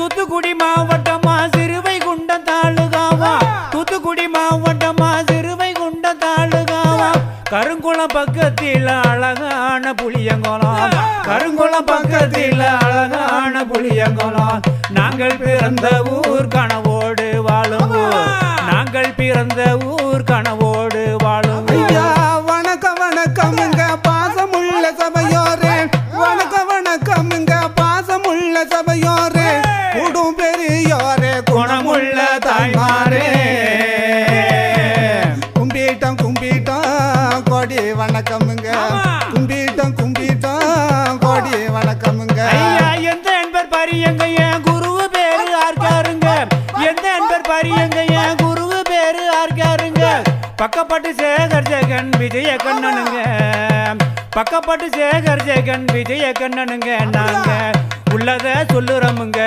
தூத்துக்குடி மாவட்டமா சிறுவை குண்ட தாலுகாவா தூத்துக்குடி மாவட்டமா சிறுவை குண்ட தாலுகாவா கருங்குளம் பக்கத்தில் அழகான புளியங்குளம் கருங்குளம் பக்கத்தில் அழகான புளியங்குளம் நாங்கள் பிறந்த ஊர் கனவோடு வாழும். நாங்கள் பிறந்த ஊர் கனவோடு வாழும் கோடி வணக்கமுங்க. கும்பிட்டோம் கும்பிட்டோம். கோடி வணக்கமுங்க. ஐயா எந்த என்பர் பரியங்க? என் குருவு பேரு ஆர்காருங்க. எந்த என்பர் பரியங்க? என் குருவு பேரு ஆர்காருங்க. பக்கப்பட்டு சேகர் ஜெகன் விஜய கண்ணனுங்க பக்கப்பட்டு சேகர் ஜெகன் விஜய கண்ணனுங்க நாங்க உள்ளத சொல்லுறோமுங்க.